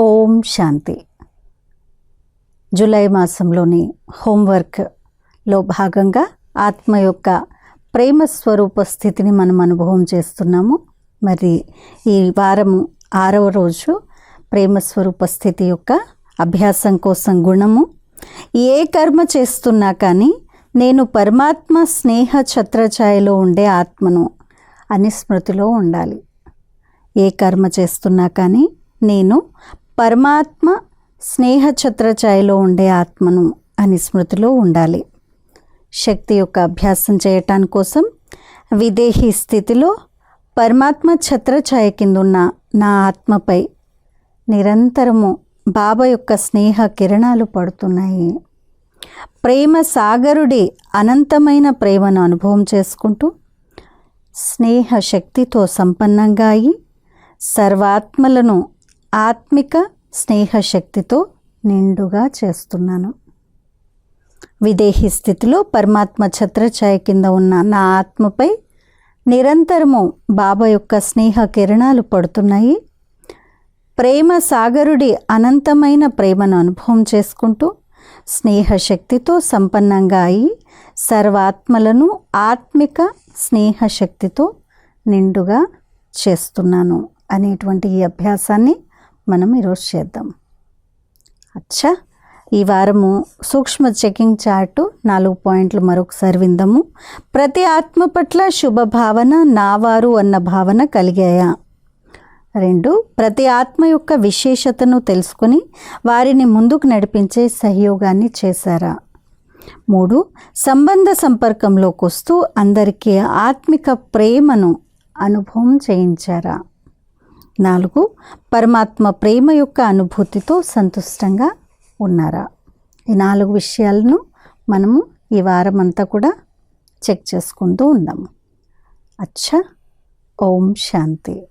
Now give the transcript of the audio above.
ఓం శాంతి. July మాసంలోని హోంవర్క్లో భాగంగా ఆత్మ యొక్క ప్రేమ స్వరూప స్థితిని మనం అనుభవం చేస్తున్నాము. మరి ఈ వారము ఆరవ రోజు ప్రేమ స్వరూప స్థితి యొక్క అభ్యాసం కోసం గుణము. ఏ కర్మ చేస్తున్నా కానీ నేను పరమాత్మ స్నేహ ఛత్రఛాయలో ఉండే ఆత్మను అని స్మృతిలో ఉండాలి. ఏ కర్మ చేస్తున్నా కానీ నేను పరమాత్మ స్నేహ ఛత్రఛాయలో ఉండే ఆత్మను అని స్మృతిలో ఉండాలి. శక్తి యొక్క అభ్యాసం చేయటాని కోసం విదేహీ స్థితిలో పరమాత్మ ఛత్రఛాయ కింద ఉన్న నా ఆత్మపై నిరంతరము బాబా యొక్క స్నేహ కిరణాలు పడుతున్నాయి. ప్రేమ సాగరుడి అనంతమైన ప్రేమను అనుభవం చేసుకుంటూ స్నేహ శక్తితో సంపన్నంగా అయి సర్వాత్మలను ఆత్మిక స్నేహ శక్తితో నిండుగా చేస్తున్నాను. విదేహి స్థితిలో పరమాత్మ ఛత్రఛాయ కింద ఉన్న నా ఆత్మపై నిరంతరము బాబా యొక్క స్నేహ కిరణాలు పడుతున్నాయి. ప్రేమ సాగరుడి అనంతమైన ప్రేమను అనుభవం చేసుకుంటూ స్నేహశక్తితో సంపన్నంగా అయి సర్వాత్మలను ఆత్మిక స్నేహ శక్తితో నిండుగా చేస్తున్నాను అనేటువంటి ఈ అభ్యాసాన్ని మనం ఈరోజు చేద్దాం. అచ్చా ఈ వారము సూక్ష్మ చెకింగ్ చార్టు నాలుగు పాయింట్లు మరొకసారి విందాము. ప్రతి ఆత్మ పట్ల శుభ భావన నావారు అన్న భావన కలిగాయా? రెండు ప్రతి ఆత్మ యొక్క విశేషతను తెలుసుకుని వారిని ముందుకు నడిపించే సహయోగాన్ని చేశారా? మూడు సంబంధ సంపర్కంలోకి వస్తూ అందరికీ ఆత్మిక ప్రేమను అనుభవం చేయించారా? నాలుగు పరమాత్మ ప్రేమ యొక్క అనుభూతితో సంతుష్టంగా ఉన్నారా? ఈ నాలుగు విషయాలను మనము ఈ వారం అంతా కూడా చెక్ చేసుకుంటూ ఉన్నాము. అచ్చా ఓం శాంతి.